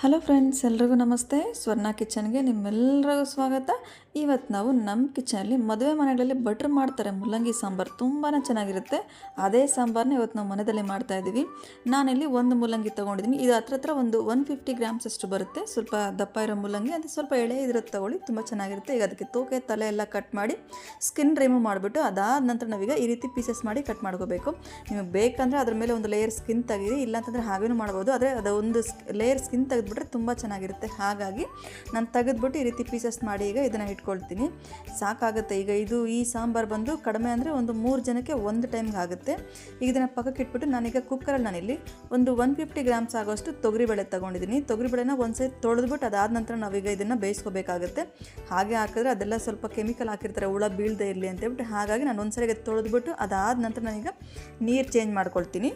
Hello friends ಎಲ್ರಿಗೂ ನಮಸ್ತೆ. ಸ್ವರ್ಣ ಕಿಚನ್ಗೆ ನಿಮ್ಮೆಲ್ಲರಿಗೂ ಸ್ವಾಗತ. ಇವತ್ತು ನಾವು ನಮ್ಮ ಕಿಚನಲ್ಲಿ ಮದುವೆ ಮನೆಗಳಲ್ಲಿ ಬಟ್ರ್ ಮಾಡ್ತಾರೆ. ಮುಲ್ಲಂಗಿ ಸಾಂಬಾರು ತುಂಬಾ ಚೆನ್ನಾಗಿರುತ್ತೆ. ಅದೇ ಸಾಂಬಾರನ್ನ ಇವತ್ತು ನಾವು ಮನೆಯಲ್ಲಿ ಮಾಡ್ತಾ ಇದ್ದೀವಿ. ನಾನಿಲ್ಲಿ ಒಂದು ಮುಲ್ಲಂಗಿ ತೊಗೊಂಡಿದ್ದೀನಿ. ಇದು ಹತ್ರ ಹತ್ರ ಒಂದು ಒನ್ ಫಿಫ್ಟಿ ಗ್ರಾಮ್ಸ್ ಅಷ್ಟು ಬರುತ್ತೆ. ಸ್ವಲ್ಪ ದಪ್ಪ ಇರೋ ಮುಲ್ಲಂಗಿ, ಅದು ಸ್ವಲ್ಪ ಎಳೆ ಇದ್ರದ್ದು ತೊಗೊಳ್ಳಿ, ತುಂಬ ಚೆನ್ನಾಗಿರುತ್ತೆ. ಈಗ ಅದಕ್ಕೆ ತೂಕೆ, ತಲೆ ಎಲ್ಲ ಕಟ್ ಮಾಡಿ ಸ್ಕಿನ್ ರಿಮೂವ್ ಮಾಡಿಬಿಟ್ಟು ಅದಾದ ನಂತರ ನಾವೀಗ ಈ ರೀತಿ ಪೀಸಸ್ ಮಾಡಿ ಕಟ್ ಮಾಡ್ಕೋಬೇಕು. ನಿಮಗೆ ಬೇಕಂದರೆ ಅದ್ರ ಮೇಲೆ ಒಂದು ಲೇಯರ್ ಸ್ಕಿನ್ ತೆಗೀರಿ. ಇಲ್ಲಾಂತಂದರೆ ಹಾಗೇನೂ ಮಾಡ್ಬೋದು. ಆದರೆ ಅದು ಒಂದು ಲೇಯರ್ ಸ್ಕಿನ್ ತೆಗೆದುಬಿಟ್ರೆ ತುಂಬ ಚೆನ್ನಾಗಿರುತ್ತೆ. ಹಾಗಾಗಿ ನಾನು ತೆಗೆದ್ಬಿಟ್ಟು ಈ ರೀತಿ ಪೀಸಸ್ ಮಾಡಿ ಈಗ ಇದನ್ನು ಇಟ್ಕೊಳ್ತೀನಿ ಸಾಕಾಗುತ್ತೆ. ಈಗ ಇದು ಈ ಸಾಂಬಾರು ಬಂದು ಕಡಿಮೆ ಅಂದರೆ ಒಂದು ಮೂರು ಜನಕ್ಕೆ ಒಂದು ಟೈಮ್ಗೆ ಆಗುತ್ತೆ. ಈಗ ಇದನ್ನು ಪಕ್ಕಕ್ಕೆ ಇಟ್ಬಿಟ್ಟು ನಾನೀಗ ಕುಕ್ಕರಲ್ಲಿ ನಾನಿಲ್ಲಿ ಒಂದು ಒನ್ ಫಿಫ್ಟಿ ಗ್ರಾಮ್ಸ್ ಆಗೋಷ್ಟು ತೊಗರಿಬೇಳೆ ತೊಗೊಂಡಿದ್ದೀನಿ. ತೊಗರಿಬೇಳೆನ ಸೈಡ್ ತೊಳೆದ್ಬಿಟ್ಟು ಅದಾದ ನಂತರ ನಾವೀಗ ಇದನ್ನು ಬೇಯಿಸ್ಕೋಬೇಕಾಗುತ್ತೆ. ಹಾಗೆ ಹಾಕಿದ್ರೆ ಅದೆಲ್ಲ ಸ್ವಲ್ಪ ಕೆಮಿಕಲ್ ಹಾಕಿರ್ತಾರೆ. ಹುಳ ಬೀಳದೆ ಇರಲಿ ಅಂತೇಳ್ಬಿಟ್ಟು ಹಾಗಾಗಿ ನಾನು ಒಂದ್ಸರಿಗೆ ತೊಳೆದ್ಬಿಟ್ಟು ಅದಾದ ನಂತರ ನಾನೀಗ ನೀರು ಚೇಂಜ್ ಮಾಡ್ಕೊಳ್ತೀನಿ.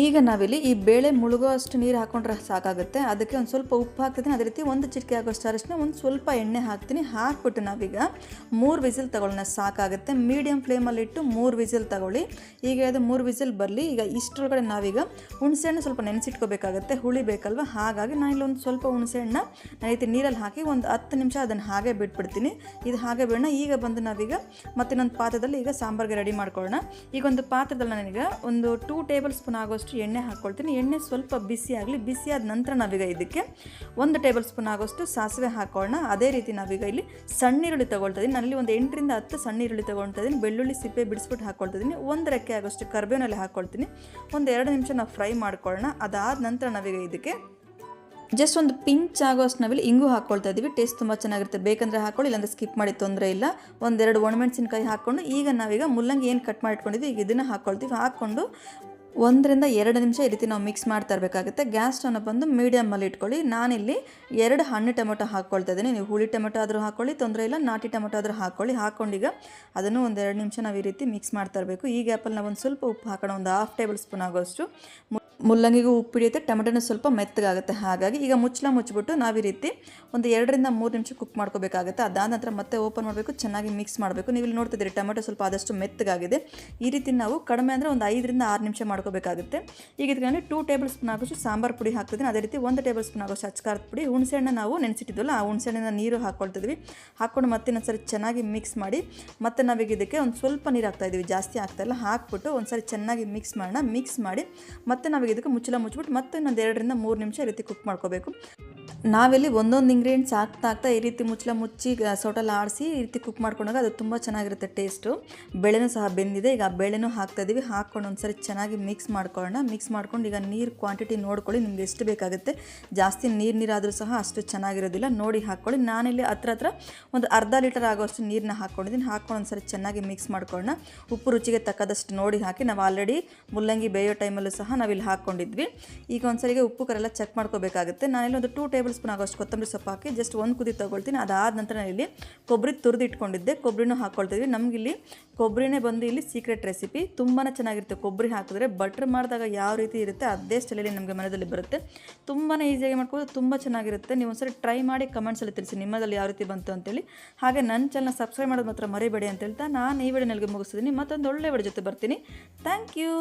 ಈಗ ನಾವಿಲ್ಲಿ ಈ ಬೇಳೆ ಮುಳುಗೋ ಅಷ್ಟು ನೀರು ಹಾಕೊಂಡ್ರೆ ಸಾಕಾಗುತ್ತೆ. ಅದಕ್ಕೆ ಒಂದು ಸ್ವಲ್ಪ ಉಪ್ಪು ಹಾಕ್ತಿದ್ದೀನಿ. ಅದೇ ರೀತಿ ಒಂದು ಚಿಟಿಕೆ ಆಗೋಷ್ಟು ಅರಶಿನ ಒಂದು ಸ್ವಲ್ಪ ಎಣ್ಣೆ ಹಾಕ್ತೀನಿ. ಹಾಕ್ಬಿಟ್ಟು ನಾವೀಗ ಮೂರು ವಿಸಿಲ್ ತಗೊಳ್ಳೋಣ ಸಾಕಾಗುತ್ತೆ. ಮೀಡಿಯಮ್ ಫ್ಲೇಮಲ್ಲಿಟ್ಟು ಮೂರು ವಿಸಿಲ್ ತಗೊಳ್ಳಿ. ಈಗ ಅದು ಮೂರು ವಿಸಿಲ್ ಬರಲಿ. ಈಗ ಇಷ್ಟರೊಳಗಡೆ ನಾವೀಗ ಹುಣಸೆಹಣ್ಣು ಸ್ವಲ್ಪ ನೆನೆಸಿಟ್ಕೋಬೇಕಾಗುತ್ತೆ. ಹುಳಿ ಬೇಕಲ್ವ? ಹಾಗಾಗಿ ನಾನು ಇಲ್ಲೊಂದು ಸ್ವಲ್ಪ ಹುಣಸೆಹಣ್ಣ ನಾನು ರೀತಿ ನೀರಲ್ಲಿ ಹಾಕಿ ಒಂದು ಹತ್ತು ನಿಮಿಷ ಅದನ್ನು ಹಾಗೆ ಬಿಟ್ಬಿಡ್ತೀನಿ. ಇದು ಹಾಗೆ ಬಿಡೋಣ. ಈಗ ಬಂದು ನಾವೀಗ ಮತ್ತಿನ್ನೊಂದು ಪಾತ್ರದಲ್ಲಿ ಈಗ ಸಾಂಬಾರಿಗೆ ರೆಡಿ ಮಾಡ್ಕೊಳ್ಳೋಣ. ಈಗ ಒಂದು ಪಾತ್ರದಲ್ಲಿ ನನಗೆ ಒಂದು ಟೂ ಟೇಬಲ್ ಸ್ಪೂನ್ ಆಗೋಷ್ಟು ಎಣ್ಣೆ ಹಾಕ್ಕೊಳ್ತೀನಿ ಎಣ್ಣೆ ಸ್ವಲ್ಪ ಬಿಸಿ ಆಗಲಿ, ಬಿಸಿ ಆದ ನಂತರ ನಾವೀಗ ಇದಕ್ಕೆ ಒಂದು ಟೇಬಲ್ ಸ್ಪೂನ್ ಆಗೋಷ್ಟು ಸಾಸಿವೆ ಹಾಕೋಣ ಅದೇ ರೀತಿ ನಾವೀಗ ಇಲ್ಲಿ ಸಣ್ಣ ಈರುಳ್ಳಿ ತೊಗೊಳ್ತಾ ಇದ್ದೀನಿ ನಾನಲ್ಲಿ ಒಂದು ಎಂಟರಿಂದ ಹತ್ತು ಸಣ್ಣ ಈರುಳ್ಳಿ ತೊಗೊಳ್ತಾ ಇದ್ದೀನಿ ಬೆಳ್ಳುಳ್ಳಿ ಸಿಪ್ಪೆ ಬಿಡಿಸ್ಬಿಟ್ಟು ಹಾಕ್ಕೊಳ್ತಾ ಇದ್ದೀನಿ ಒಂದು ರೆಕ್ಕೆ ಆಗೋಷ್ಟು ಕರ್ಬೇವಿನಲ್ಲಿ ಹಾಕ್ಕೊಳ್ತೀನಿ ಒಂದು ಎರಡು ನಿಮಿಷ ನಾವು ಫ್ರೈ ಮಾಡ್ಕೊಳ್ಳೋಣ ಅದಾದ ನಂತರ ನಾವೀಗ ಇದಕ್ಕೆ ಜಸ್ಟ್ ಒಂದು ಪಿಂಚ್ ಆಗೋಷ್ಟು ನಾವಿಲ್ಲಿ ಇಂಗು ಹಾಕ್ಕೊಳ್ತಾ ಇದ್ದೀವಿ ಟೇಸ್ಟ್ ತುಂಬ ಚೆನ್ನಾಗಿರುತ್ತೆ. ಬೇಕಂದರೆ ಹಾಕೊಳ್ಳಿ, ಇಲ್ಲಾಂದರೆ ಸ್ಕಿಪ್ ಮಾಡಿ ತೊಂದರೆ ಇಲ್ಲ. ಒಂದೆರಡು ಒಣಮೆಣಸಿನಕಾಯಿ ಹಾಕ್ಕೊಂಡು ಈಗ ನಾವೀಗ ಮುಲ್ಲಂಗಿ ಏನು ಕಟ್ ಮಾಡಿ ಇಟ್ಕೊಂಡಿದ್ವಿ ಈಗ ಇದನ್ನು ಹಾಕ್ಕೊಳ್ತೀವಿ ಹಾಕ್ಕೊಂಡು ಒಂದರಿಂದ ಎರಡು ನಿಮಿಷ ಈ ರೀತಿ ನಾವು ಮಿಕ್ಸ್ ಮಾಡ್ತಾ ಇರಬೇಕಾಗುತ್ತೆ. ಗ್ಯಾಸ್ ಸ್ಟವ್ನ ಬಂದು ಮೀಡಿಯಮಲ್ಲಿ ಇಟ್ಕೊಳ್ಳಿ. ನಾನಿಲ್ಲಿ ಎರಡು ಹಣ್ಣು ಟೊಮೆಟೊ ಹಾಕ್ಕೊಳ್ತಾ ಇದ್ದೀನಿ. ನೀವು ಹುಳಿ ಟೊಮೆಟೊ ಆದರೂ ಹಾಕ್ಕೊಳ್ಳಿ, ತೊಂದರೆ ಇಲ್ಲ. ನಾಟಿ ಟೊಮೆಟೊ ಆದರೂ ಹಾಕ್ಕೊಳ್ಳಿ. ಹಾಕ್ಕೊಂಡೀಗ ಅದನ್ನು ಒಂದೆರಡು ನಿಮಿಷ ನಾವು ಈ ರೀತಿ ಮಿಕ್ಸ್ ಮಾಡ್ತಾ ಇರಬೇಕು. ಈ ಗ್ಯಾಪಲ್ಲಿ ನಾವು ಒಂದು ಸ್ವಲ್ಪ ಉಪ್ಪು ಹಾಕೋಣ. ಒಂದು ಹಾಫ್ ಟೇಬಲ್ ಸ್ಪೂನ್ ಆಗೋಷ್ಟು. ಮುಲ್ಲಂಗಿಗೂ ಉಪ್ಪು ಹಿಡಿಯುತ್ತೆ, ಟೊಮೆಟೊನೂ ಸ್ವಲ್ಪ ಮೆತ್ತಗಾಗುತ್ತೆ. ಹಾಗಾಗಿ ಈಗ ಮುಚ್ಚಲ ಮುಚ್ಚಿಬಿಟ್ಟು ನಾವು ಈ ರೀತಿ ಒಂದು ಎರಡರಿಂದ ಮೂರು ನಿಮಿಷ ಕುಕ್ ಮಾಡ್ಕೋಬೇಕಾಗುತ್ತೆ. ಅದಾದ ನಂತರ ಮತ್ತೆ ಓಪನ್ ಮಾಡಬೇಕು, ಚೆನ್ನಾಗಿ ಮಿಕ್ಸ್ ಮಾಡಬೇಕು. ನೀವು ಇಲ್ಲಿ ನೋಡ್ತಿದ್ದೀರಿ, ಟೊಮೆಟೊ ಸ್ವಲ್ಪ ಆದಷ್ಟು ಮೆತ್ತಗಾಗಿದೆ. ಈ ರೀತಿ ನಾವು ಕಡಿಮೆ ಅಂದರೆ ಒಂದು ಐದರಿಂದ ಆರು ನಿಮಿಷ ಮಾಡ್ಕೋಬೇಕಾಗುತ್ತೆ. ಈಗ ಇದಕ್ಕೆ ಟೂ ಟೇಬಲ್ ಸ್ಪೂನ್ ಆಗೋಷ್ಟು ಸಾಂಬಾರು ಪುಡಿ ಹಾಕ್ತಿದ್ದೀನಿ. ಅದೇ ರೀತಿ ಒಂದು ಟೇಬಲ್ ಸ್ಪೂನ್ ಆಗೋಷ್ಟು ಅಚ್ಕಾರದ ಪುಡಿ ಹುಣಸೆಹಣ್ಣ ನಾವು ನೆನೆಸಿಟ್ಟಿದ್ವಲ್ಲ, ಆ ಹುಣಸೆಹಣ್ಣಿನ ನೀರು ಹಾಕ್ಕೊಳ್ತಿದ್ವಿ ಹಾಕ್ಕೊಂಡು ಮತ್ತೆ ಇನ್ನೊಂದ್ಸರಿ ಚೆನ್ನಾಗಿ ಮಿಕ್ಸ್ ಮಾಡಿ, ಮತ್ತೆ ನಾವೀಗ ಇದಕ್ಕೆ ಒಂದು ಸ್ವಲ್ಪ ನೀರು ಹಾಕ್ತಾ ಇದ್ದೀವಿ ಜಾಸ್ತಿ ಹಾಕ್ತಾಯಿಲ್ಲ ಹಾಕ್ಬಿಟ್ಟು ಒಂದ್ಸರಿ ಚೆನ್ನಾಗಿ ಮಿಕ್ಸ್ ಮಾಡೋಣ. ಮಿಕ್ಸ್ ಮಾಡಿ ಮತ್ತೆ ನಾವೀಗ ಇದಕ್ಕೆ ಮುಚ್ಚಳ ಮುಚ್ಚಿಬಿಟ್ಟು ಮತ್ತೆ ಇನ್ನೊಂದು ಎರಡರಿಂದ ಮೂರು ನಿಮಿಷ ರೀತಿ ಕುಕ್ ಮಾಡ್ಕೋಬೇಕು. ನಾವಿಲ್ಲಿ ಒಂದೊಂದು ಇಂಗ್ರೀಡಿಯೆಂಟ್ಸ್ ಹಾಕ್ತಾ ಹಾಕ್ತಾ ಈ ರೀತಿ ಮುಚ್ಚಲ ಮುಚ್ಚಿ ಸೋಟಲ್ಲಿ ಆಡಿಸಿ ಈ ರೀತಿ ಕುಕ್ ಮಾಡ್ಕೊಂಡಾಗ ಅದು ತುಂಬ ಚೆನ್ನಾಗಿರುತ್ತೆ ಟೇಸ್ಟು ಬೇಳೆನೂ ಸಹ ಬೆಂದಿದೆ. ಈಗ ಬೆಳೆನೂ ಹಾಕ್ತಾ ಇದ್ದೀವಿ ಹಾಕ್ಕೊಂಡು ಒಂದ್ಸರಿ ಚೆನ್ನಾಗಿ ಮಿಕ್ಸ್ ಮಾಡ್ಕೊಳ್ಳೋಣ. ಮಿಕ್ಸ್ ಮಾಡ್ಕೊಂಡು ಈಗ ನೀರು ಕ್ವಾಂಟಿಟಿ ನೋಡ್ಕೊಳ್ಳಿ. ನಿಮ್ಗೆ ಎಷ್ಟು ಬೇಕಾಗುತ್ತೆ. ಜಾಸ್ತಿ ನೀರು ನೀರಾದರೂ ಸಹ ಅಷ್ಟು ಚೆನ್ನಾಗಿರೋದಿಲ್ಲ. ನೋಡಿ ಹಾಕ್ಕೊಳ್ಳಿ. ನಾನಿಲ್ಲಿ ಹತ್ರ ಹತ್ರ ಒಂದು ಅರ್ಧ ಲೀಟರ್ ಆಗೋಷ್ಟು ನೀರನ್ನ ಹಾಕ್ಕೊಂಡಿದ್ದೀನಿ. ಹಾಕ್ಕೊಂಡು ಒಂದ್ಸರಿ ಚೆನ್ನಾಗಿ ಮಿಕ್ಸ್ ಮಾಡ್ಕೊಳ್ಳೋಣ. ಉಪ್ಪು ರುಚಿಗೆ ತಕ್ಕದಷ್ಟು ನೋಡಿ ಹಾಕಿ. ನಾವು ಆಲ್ರೆಡಿ ಮುಲ್ಲಂಗಿ ಬೇಯೋ ಟೈಮಲ್ಲೂ ಸಹ ನಾವಿಲ್ಲಿ ಹಾಕ್ಕೊಂಡಿದ್ವಿ. ಈಗ ಒಂದ್ಸರಿಗೆ ಉಪ್ಪು ಕರೆಲ್ಲ ಚೆಕ್ ಮಾಡ್ಕೋಬೇಕಾಗುತ್ತೆ. ನಾನಿಲ್ಲಿ ಒಂದು ಟೂ ಟೇಬಲ್ ಸ್ಪೂನ್ ಆಗೋಷ್ಟು ಕೊತ್ತಂಬರಿ ಸೊಪ್ಪು ಹಾಕಿ ಜಸ್ಟ್ ಒಂದು ಕುದಿ ತೊಗೊಳ್ತೀನಿ. ಅದಾದ ನಂತರ ಇಲ್ಲಿ ಕೊಬ್ಬರಿ ತುರಿದು ಇಟ್ಕೊಂಡಿದ್ದೆ ಕೊಬ್ಬರಿನೂ ಹಾಕ್ಕೊಳ್ತಿದ್ವಿ ನಮಗಿಲ್ಲಿ ಕೊಬ್ಬರಿನೇ ಬಂದು ಇಲ್ಲಿ ಸೀಕ್ರೆಟ್ ರೆಸಿಪಿ ತುಂಬಾ ಚೆನ್ನಾಗಿರುತ್ತೆ ಕೊಬ್ಬರಿ ಹಾಕಿದ್ರೆ. ಬಟ್ರ್ ಮಾಡಿದಾಗ ಯಾವ ರೀತಿ ಇರುತ್ತೆ ಅದೇ ಸ್ಟೈಲಲ್ಲಿ ನಮಗೆ ಮನೆಯಲ್ಲಿ ಬರುತ್ತೆ. ತುಂಬಾ ಈಸಿಯಾಗಿ ಮಾಡ್ಬೋದು ತುಂಬ ಚೆನ್ನಾಗಿರುತ್ತೆ. ನೀವು ಒಂದ್ಸರಿ ಟ್ರೈ ಮಾಡಿ ಕಮೆಂಟ್ಸಲ್ಲಿ ತಿಳಿಸಿ ನಿಮ್ಮದಲ್ಲಿ ಯಾವ ರೀತಿ ಬಂತು ಅಂತೇಳಿ. ಹಾಗೆ ನನ್ನ ಚಾನಲ್ ಸಬ್ಸ್ಕ್ರೈಬ್ ಮಾಡೋದು ಮಾತ್ರ ಮರಿಬೇಡಿ ಅಂತ ಹೇಳ್ತಾ ನಾನು ಈ ವಿಡಿಯೋನಲ್ಲಿ ಮುಗಿಸ್ತೀನಿ ಮತ್ತೊಂದು ಒಳ್ಳೆ ವಿಡಿಯೋ ಜೊತೆ ಬರ್ತೀನಿ. Thank you